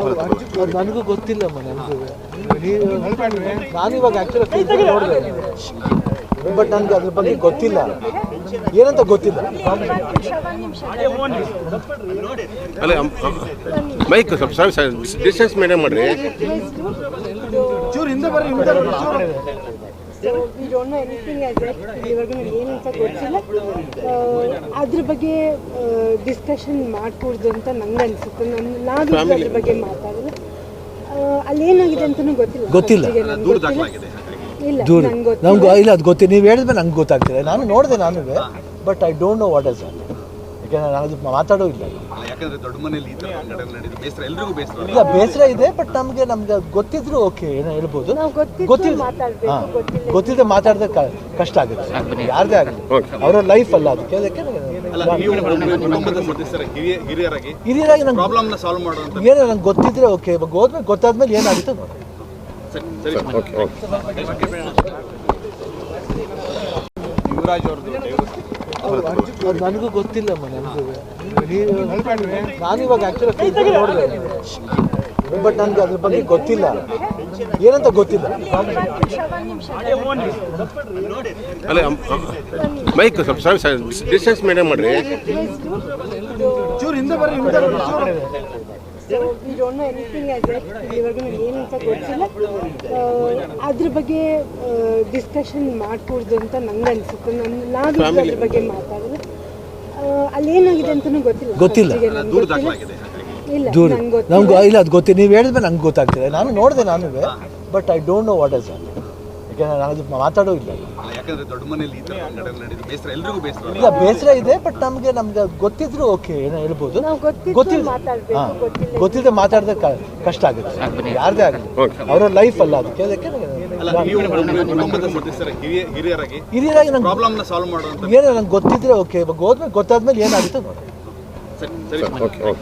ಅವ್ರದ್ದು ನನಗೂ ಗೊತ್ತಿಲ್ಲ ನನಗೂ. ನಾನು ಇವಾಗ ಆ್ಯಕ್ಚುಲಿ ನೋಡಿದೆ ಬಟ್ ನನಗೆ ಅದ್ರ ಬಗ್ಗೆ ಗೊತ್ತಿಲ್ಲ. ಏನಂತ ಗೊತ್ತಿಲ್ಲ. ಅಲ್ಲ ಮೈಕ್ ಸ್ವಲ್ಪ ಸರ್ ಡಿಸ್ಟೆನ್ಸ್ ಮೇಂಟೈನ್ ಮಾಡ್ರಿ. ಚೂರು ಹಿಂದೆ ಬರ್ರಿ ಹಿಂದೆ ಬರ್ರಿ, ಅದ್ರ ಬಗ್ಗೆ ಡಿಸ್ಕಷನ್ ಮಾಡ್ಕೂಡ್ದು ಅಂತ ನಂಗೆ ಅನ್ಸುತ್ತೆ. ನಾನು ನಾವು ಅದ್ರ ಬಗ್ಗೆ ಮಾತಾಡೋದು. ಅಲ್ಲಿ ಏನಾಗಿದೆ ಅಂತಲೂ ಗೊತ್ತಿಲ್ಲ. ಗೊತ್ತಿಲ್ಲ. ಇಲ್ಲ ದೂರ. ನಮ್ಗೆ ಇಲ್ಲ ಅದು ಗೊತ್ತಿಲ್ಲ ನೀವು ಹೇಳಿದ್ಮೇಲೆ ನಂಗೆ ಗೊತ್ತಾಗ್ತಿದೆ. ನಾನು ನೋಡಿದೆ ನಾನು but I don't know what is ಯಾಕೆಂದ್ರೆ ನಾನು ಅದು ಮಾತಾಡೋ ಇಲ್ಲ. ಯಾಕಂದ್ರೆ ದೊಡ್ಡ ಮನೇಲಿ ಈ ತರ ಘಟನೆ ನಡೆದಿದೆ ಬೇಸರ ಎಲ್ರಿಗೂ ಬೇಸರ ಇಲ್ಲ ಬೇಸರ ಇದೆ ಬಟ್ ನಮಗೆ ನಮ್ಗೆ ಗೊತ್ತಿದ್ರು ಓಕೆ ಏನೋ ಹೇಳ್ಬೋದು. ಗೊತ್ತಿಲ್ಲ. ಗೊತ್ತಿಲ್ಲದೆ ಮಾತಾಡಿದ್ರೆ ಕಷ್ಟ ಆಗುತ್ತೆ. ಯಾರದೇ ಆಗಲಿ. ಅವರ ಲೈಫ್ ಅಲ್ಲ ಅದಕ್ಕೆ ಅದಕ್ಕೆ ಹಿರಿಯರಾಗಿ ಹಿರಿಯರಾಗಿ ನಂಗೆ ಪ್ರಾಬ್ಲಮ್ನ ಸಾಲ್ವ್ ಮಾಡೋದು ಏನೋ ನಂಗೆ ಗೊತ್ತಿದ್ರೆ ಓಕೆ ಹೋದ್ಮೇಲೆ ಗೊತ್ತಾದ್ಮೇಲೆ ಏನಾಗುತ್ತೆ ನೋಡಿ. ಯುವರಾಜ್ ಅವ್ರದ್ದು ನನಗೂ ಗೊತ್ತಿಲ್ಲಮ್ಮ ನನಗೂ. ನಾನು ಇವಾಗ ಆ್ಯಕ್ಚುಲಿ ನೋಡಿದೆ ಬಟ್ ನನಗೆ ಅದ್ರ ಬಗ್ಗೆ ಗೊತ್ತಿಲ್ಲ. ಏನಂತ ಗೊತ್ತಿಲ್ಲ. ಅಲ್ಲ ಮೈಕ್ ಡಿಸ್ಟೆನ್ಸ್ ಮೇಂಟೈನ್ ಮಾಡ್ರಿ. ಚೂರು ಹಿಂದೆ ಬರ್ರಿ ಹಿಂದೆ. So we don't know anything as at ಇಲ್ಲಿವರೆಗೂ ಏನು ಅಂತ ಗೊತ್ತಿಲ್ಲ ಅದ್ರ ಬಗ್ಗೆ ಡಿಸ್ಕಷನ್ ಮಾಡ್ಕೂಡ್ದು ಅಂತ ನಂಗೆ ಅನ್ಸುತ್ತೆ ನನ್ನ ನಾವು ಅದ್ರ ಬಗ್ಗೆ ಮಾತಾಡಿದ್ರೆ ಅಲ್ಲೇನಾಗಿದೆ ಅಲ್ಲಿ ಏನಾಗಿದೆ ಅಂತಲೂ ಗೊತ್ತಿಲ್ಲ. ಗೊತ್ತಿಲ್ಲ. ದೂರ. ನಮ್ಗೆ ಇಲ್ಲ ಅದು ಗೊತ್ತಿಲ್ಲ ನೀವು ಹೇಳಿದ್ಮೇಲೆ ನಂಗೆ ಗೊತ್ತಾಗ್ತಿದೆ ನಾನು ನೋಡಿದೆ ನಾನು but I don't know what is ಯಾಕೆಂದ್ರೆ ನಾನು ಅದು ಮಾತಾಡೋ ಇಲ್ಲ. ಯಾಕಂದ್ರೆ ದೊಡ್ಡ ಮನೆಯಲ್ಲಿ ಈ ಘಟನೆ ನಡೆದಿದೆ ಬೇಸರ ಎಲ್ರಿಗೂ ಬೇಸರ ಇಲ್ಲ ಬೇಸರ ಇದೆ ಬಟ್ ನಮಗೆ ನಮ್ಗೆ ಗೊತ್ತಿದ್ರು ಓಕೆ ಏನೋ ಹೇಳ್ಬೋದು. ಗೊತ್ತಿಲ್ಲ ಮಾತಾಡ್ಬೇಕು, ಹಾಂ ಗೊತ್ತಿಲ್ಲ. ಗೊತ್ತಿಲ್ಲದೆ ಮಾತಾಡಿದ್ರೆ ಕಷ್ಟ ಆಗುತ್ತೆ. ಯಾರದೇ ಆಗಲಿ. ಅವರ ಲೈಫ್ ಅಲ್ಲ ಅದಕ್ಕೆ ಅದಕ್ಕೆ ಹಿರಿಯರಾಗಿ ಹಿರಿಯರಾಗಿ ನಂಗೆ ಪ್ರಾಬ್ಲಮ್ನ ಸಾಲ್ವ್ ಮಾಡೋ ಏನೋ ನಂಗೆ ಗೊತ್ತಿದ್ರೆ ಓಕೆ ಇವಾಗ ಹೋದ್ಮೇಲೆ ಗೊತ್ತಾದ್ಮೇಲೆ ಏನಾಗುತ್ತೆ ನೋಡಿ. Okay.